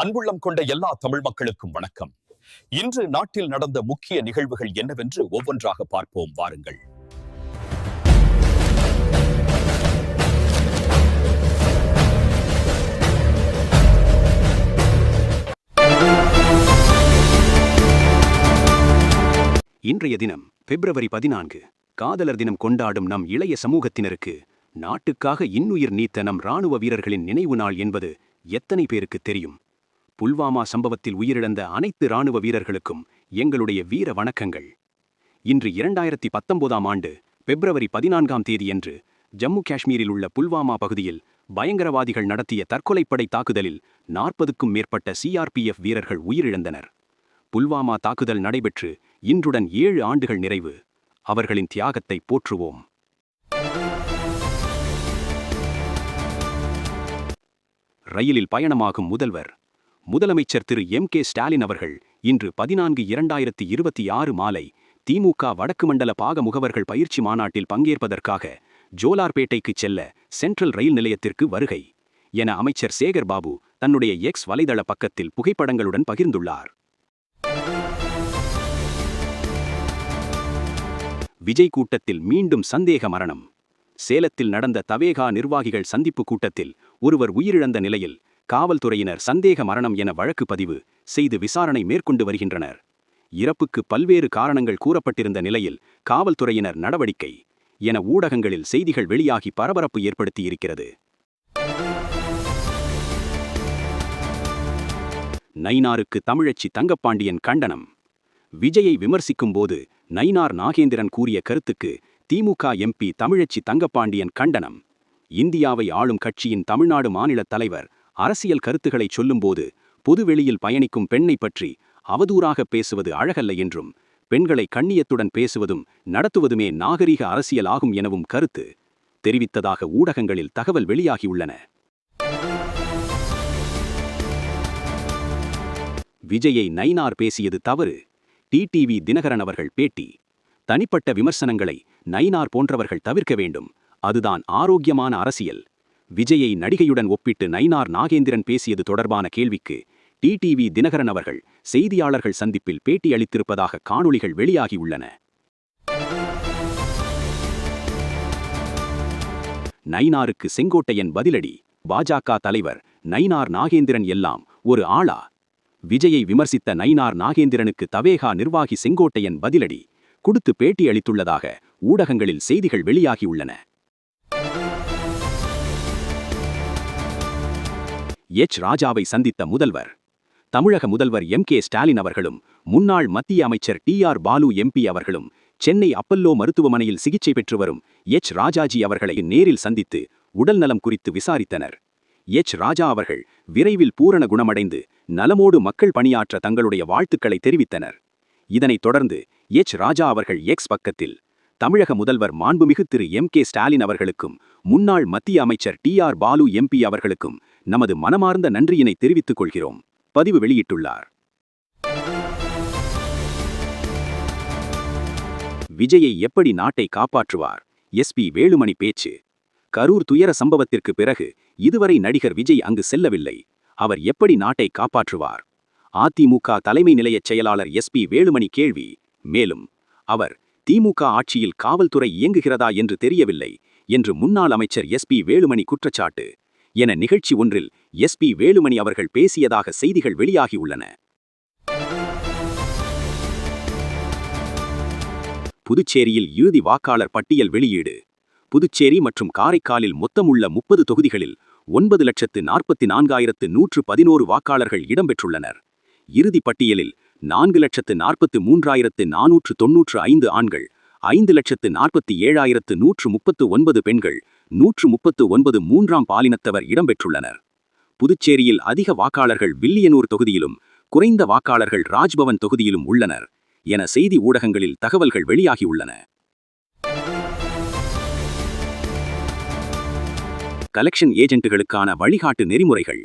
அன்புள்ளம் கொண்ட எல்லா தமிழ் மக்களுக்கும் வணக்கம். இன்று நாட்டில் நடந்த முக்கிய நிகழ்வுகள் என்னவென்று ஒவ்வொன்றாக பார்ப்போம். வாருங்கள். இன்றைய தினம் பிப்ரவரி பதினான்கு காதலர் தினம் கொண்டாடும் நம் இளைய சமூகத்தினருக்கு நாட்டுக்காக இன்னுயிர் நீத்த நம் ராணுவ வீரர்களின் நினைவு நாள் என்பது எத்தனை பேருக்கு தெரியும்? புல்வாமா சம்பவத்தில் உயிரிழந்த அனைத்து இராணுவ வீரர்களுக்கும் எங்களுடைய வீர வணக்கங்கள். இன்று இரண்டாயிரத்தி பத்தொன்பதாம் ஆண்டு பிப்ரவரி பதினான்காம் தேதியன்று ஜம்மு காஷ்மீரில் உள்ள புல்வாமா பகுதியில் பயங்கரவாதிகள் நடத்திய தற்கொலைப்படை தாக்குதலில் நாற்பதுக்கும் மேற்பட்ட சிஆர்பிஎஃப் வீரர்கள் உயிரிழந்தனர். புல்வாமா தாக்குதல் நடைபெற்று இன்றுடன் ஏழு ஆண்டுகள் நிறைவு. அவர்களின் தியாகத்தை போற்றுவோம். ரயிலில் பயணமாகும் முதல்வர் முதலமைச்சர் திரு. எம். கே. ஸ்டாலின் அவர்கள் இன்று பதினான்கு இரண்டாயிரத்தி இருபத்தி ஆறு மாலை திமுக வடக்கு மண்டல பாக முகவர்கள் பயிற்சி மாநாட்டில் பங்கேற்பதற்காக ஜோலார்பேட்டைக்கு செல்ல சென்ட்ரல் ரயில் நிலையத்திற்கு வருகை என அமைச்சர் சேகர் பாபு தன்னுடைய எக்ஸ் வலைதள பக்கத்தில் புகைப்படங்களுடன் பகிர்ந்துள்ளார். விஜய் கூட்டத்தில் மீண்டும் சந்தேக மரணம். சேலத்தில் நடந்த தவேகா நிர்வாகிகள் சந்திப்பு கூட்டத்தில் ஒருவர் உயிரிழந்த நிலையில் காவல்துறையினர் சந்தேக மரணம் என வழக்கு பதிவு செய்து விசாரணை மேற்கொண்டு வருகின்றனர். இறப்புக்கு பல்வேறு காரணங்கள் கூறப்பட்டிருந்த நிலையில் காவல்துறையினர் நடவடிக்கை என ஊடகங்களில் செய்திகள் வெளியாகி பரபரப்பு ஏற்படுத்தியிருக்கிறது. நைனாருக்கு தமிழச்சி தங்கப்பாண்டியன் கண்டனம். விஜயை விமர்சிக்கும்போது நைனார் நாகேந்திரன் கூறிய கருத்துக்கு திமுக எம்பி தமிழச்சி தங்கப்பாண்டியன் கண்டனம். இந்தியாவை ஆளும் கட்சியின் தமிழ்நாடு மாநில தலைவர் அரசியல் கருத்துக்களை சொல்லும்போது பொதுவெளியில் பயணிக்கும் பெண்ணை பற்றி அவதூறாக பேசுவது அழகல்ல என்றும் பெண்களை கண்ணியத்துடன் பேசுவதும் நடத்துவதுமே நாகரிக அரசியல் ஆகும் எனவும் கருத்து தெரிவித்ததாக ஊடகங்களில் தகவல் வெளியாகியுள்ளன. விஜயை நைனார் பேசியது தவறு. டிடிவி தினகரன் அவர்கள் பேட்டி. தனிப்பட்ட விமர்சனங்களை நைனார் போன்றவர்கள் தவிர்க்க வேண்டும். அதுதான் ஆரோக்கியமான அரசியல். விஜயை நடிகையுடன் ஒப்பிட்டு நைனார் நாகேந்திரன் பேசியது தொடர்பான கேள்விக்கு டிடிவி தினகரன் அவர்கள் செய்தியாளர்கள் சந்திப்பில் பேட்டி அளித்திருப்பதாக காணொளிகள் வெளியாகியுள்ளன. நைனாருக்கு செங்கோட்டையன் பதிலடி பாஜக தலைவர் நைனார் நாகேந்திரன் எல்லாம் ஒரு ஆளா? விஜயை விமர்சித்த நயினார் நாகேந்திரனுக்கு தவேகா நிர்வாகி செங்கோட்டையன் பதிலடி கொடுத்து பேட்டி அளித்துள்ளதாக ஊடகங்களில் செய்திகள் வெளியாகியுள்ளன. எச். ராஜாவை சந்தித்த முதல்வர். தமிழக முதல்வர் எம். கே. ஸ்டாலின் அவர்களும் முன்னாள் மத்திய அமைச்சர் டி. ஆர். பாலு எம்பி அவர்களும் சென்னை அப்பல்லோ மருத்துவமனையில் சிகிச்சை பெற்று வரும் எச். ராஜாஜி அவர்களை நேரில் சந்தித்து உடல்நலம் குறித்து விசாரித்தனர். எச். ராஜா அவர்கள் விரைவில் பூரண குணமடைந்து நலமோடு மக்கள் பணியாற்ற தங்களுடைய வாழ்த்துக்களை தெரிவித்தனர். இதனைத் தொடர்ந்து எச். ராஜா அவர்கள் எக்ஸ் பக்கத்தில் தமிழக முதல்வர் மாண்புமிகு திரு. எம். கே. ஸ்டாலின் அவர்களுக்கும் முன்னாள் மத்திய அமைச்சர் டி. ஆர். பாலு எம்பி அவர்களுக்கும் நமது மனமார்ந்த நன்றியினை தெரிவித்துக் கொள்கிறோம். பதிவு வெளியிட்டுள்ளார். விஜயை எப்படி நாட்டை காப்பாற்றுவார்? எஸ்பி வேலுமணி பேச்சு. கரூர் துயர சம்பவத்திற்கு பிறகு இதுவரை நடிகர் விஜய் அங்கு செல்லவில்லை. அவர் எப்படி நாட்டை காப்பாற்றுவார்? அதிமுக தலைமை நிலையச் செயலாளர் எஸ்பி வேலுமணி கேள்வி. மேலும் அவர் திமுக ஆட்சியில் காவல்துறை இயங்குகிறதா என்று தெரியவில்லை என்று முன்னாள் அமைச்சர் எஸ்பி வேலுமணி குற்றச்சாட்டு. என நிகழ்ச்சி ஒன்றில் எஸ்பி வேலுமணி அவர்கள் பேசியதாக செய்திகள் வெளியாகியுள்ளன புதுச்சேரியில் இறுதி வாக்காளர் பட்டியல் வெளியீடு. புதுச்சேரி மற்றும் காரைக்காலில் மொத்தமுள்ள முப்பது தொகுதிகளில் ஒன்பது லட்சத்து நாற்பத்தி நான்காயிரத்து நூற்று பதினோரு வாக்காளர்கள் இடம்பெற்றுள்ளனர். இறுதி பட்டியலில் நான்கு லட்சத்து நாற்பத்து மூன்றாயிரத்து நானூற்று தொன்னூற்று ஐந்து ஆண்கள் ஐந்து லட்சத்து நாற்பத்தி ஏழாயிரத்து நூற்று முப்பத்து ஒன்பது பெண்கள் நூற்று முப்பத்து ஒன்பது மூன்றாம் பாலினத்தவர் இடம்பெற்றுள்ளனர். புதுச்சேரியில் அதிக வாக்காளர்கள் வில்லியனூர் தொகுதியிலும் குறைந்த வாக்காளர்கள் ராஜ்பவன் தொகுதியிலும் உள்ளனர் என செய்தி ஊடகங்களில் தகவல்கள் வெளியாகியுள்ளன. கலெக்ஷன் ஏஜென்ட்டுகளுக்கான வழிகாட்டு நெறிமுறைகள்.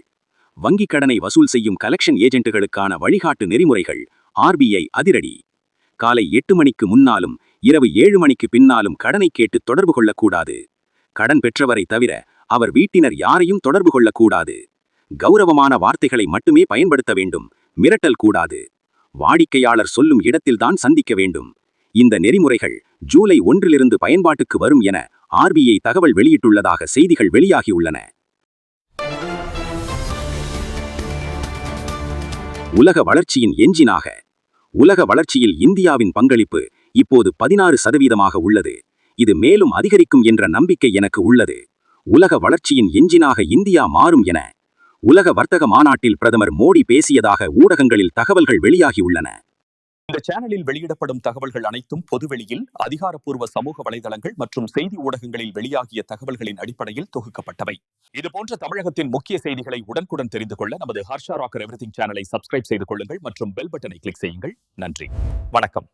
வங்கிக் கடனை வசூல் செய்யும் கலெக்ஷன் ஏஜென்ட்டுகளுக்கான வழிகாட்டு நெறிமுறைகள் ஆர்பிஐ அதிரடி. காலை எட்டு மணிக்கு முன்னாலும் இரவு ஏழு மணிக்கு பின்னாலும் கடனை கேட்டு தொடர்பு கொள்ளக்கூடாது. கடன் பெற்றவரை தவிர அவர் வீட்டினர் யாரையும் தொடர்பு கொள்ளக்கூடாது. கௌரவமான வார்த்தைகளை மட்டுமே பயன்படுத்த வேண்டும். மிரட்டல் கூடாது. வாடிக்கையாளர் சொல்லும் இடத்தில்தான் சந்திக்க வேண்டும். இந்த நெறிமுறைகள் ஜூலை ஒன்றிலிருந்து பயன்பாட்டுக்கு வரும் என ஆர்பிஐ தகவல் வெளியிட்டுள்ளதாக செய்திகள் வெளியாகியுள்ளன. உலக வளர்ச்சியின் எஞ்சினாக உலக வளர்ச்சியில் இந்தியாவின் பங்களிப்பு இப்போது பதினாறு சதவீதமாக உள்ளது. இது மேலும் அதிகரிக்கும் என்ற நம்பிக்கை எனக்கு உள்ளது. உலக வளர்ச்சியின் எஞ்சினாக இந்தியா மாறும் என உலக வர்த்தக மாநாட்டில் பிரதமர் மோடி பேசியதாக ஊடகங்களில் தகவல்கள் வெளியாகியுள்ளன இந்த சேனலில் வெளியிடப்படும் தகவல்கள் அனைத்தும் பொதுவெளியில் அதிகாரப்பூர்வ சமூக வலைதளங்கள் மற்றும் செய்தி ஊடகங்களில் வெளியாகிய தகவல்களின் அடிப்படையில் தொகுக்கப்பட்டவை. இதுபோன்ற தமிழகத்தின் முக்கிய செய்திகளை உடனுக்குடன் தெரிந்து கொள்ள நமது ஹர்ஷா ராக்கர் எவ்ரிதிங் சேனலை சப்ஸ்கிரைப் செய்து கொள்ளுங்கள் மற்றும் பெல் பட்டனை கிளிக் செய்யுங்கள். நன்றி. வணக்கம்.